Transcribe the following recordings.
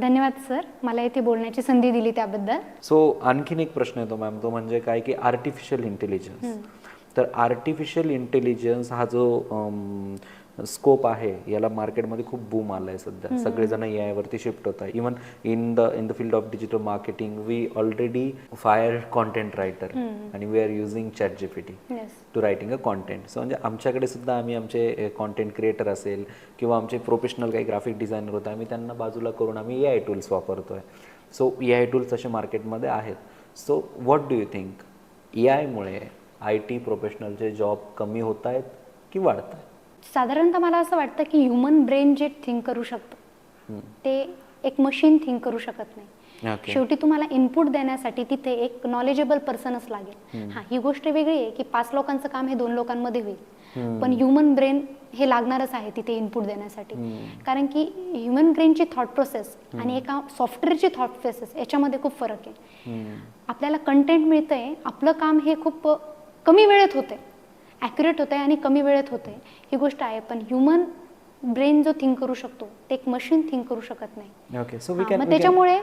धन्यवाद सर. मला इथे बोलण्याची संधी दिली त्याबद्दल. सो आणखीन एक प्रश्न येतो मॅम तो म्हणजे काय की आर्टिफिशियल इंटेलिजन्स तर आर्टिफिशियल इंटेलिजन्स हा जो स्कोप आहे. याला मार्केटमध्ये खूप बूम आलाय सध्या. सगळेजण ए वरती शिफ्ट होत आहे. Even in the in the field of digital marketing we already fire content writer आणि we are using chat GPT to writing a content so म्हणजे आमच्याकडे सुद्धा आम्ही आमचे कॉन्टेंट क्रिएटर असेल किंवा आमचे प्रोफेशनल काही ग्राफिक डिझायनर होते आम्ही त्यांना बाजूला करून आम्ही ए आय टूल्स वापरतो आहे सो ए आय टूल्स असे मार्केटमध्ये आहेत. So what do you think ए आयमुळे आय टी प्रोफेशनलचे जॉब कमी होत आहेत की वाढत आहेत? साधारणतः मला असं वाटतं की ह्युमन ब्रेन जे थिंक करू शकतं ते एक मशीन थिंक करू शकत नाही. ओके शेवटी तुम्हाला इनपुट देण्यासाठी तिथे एक नॉलेजेबल पर्सनच लागेल. हा ही गोष्ट वेगळी आहे की पाच लोकांचं काम हे दोन लोकांमध्ये होईल. पण ह्युमन ब्रेन हे लागणारच आहे तिथे इनपुट देण्यासाठी. कारण की ह्युमन ब्रेनची थॉट प्रोसेस आणि एका सॉफ्टवेअरची थॉट प्रोसेस याच्यामध्ये खूप फरक आहे. आपल्याला कंटेंट मिळतंय आपलं काम हे खूप कमी वेळेत होतंय. ॲक्युरेट होतंय आणि कमी वेळेत होतंय. ही गोष्ट आहे पण ह्युमन ब्रेन जो थिंक करू शकतो ते एक मशीन थिंक करू शकत नाही. ओके सो वी कॅन मग त्याच्यामुळे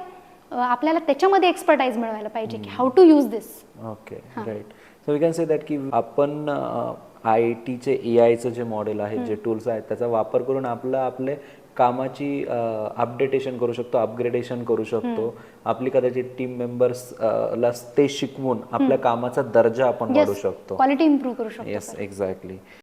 आपल्याला त्याच्यामध्ये एक्सपर्टाईज मिळवायला पाहिजे की how to use this okay right so we can say that की आपण आय टीचे ए आयचं जे मॉडेल आहे जे टूल्स आहेत त्याचा वापर करून आपलं आपले कामाची अपडेटेशन करू शकतो अपग्रेडेशन करू शकतो. आपली कदाचित टीम मेंबर्स ला ते शिकवून आपल्या कामाचा दर्जा आपण वाढू शकतो. क्वालिटी इम्प्रूव्ह करू शकतो येस एक्झॅक्टली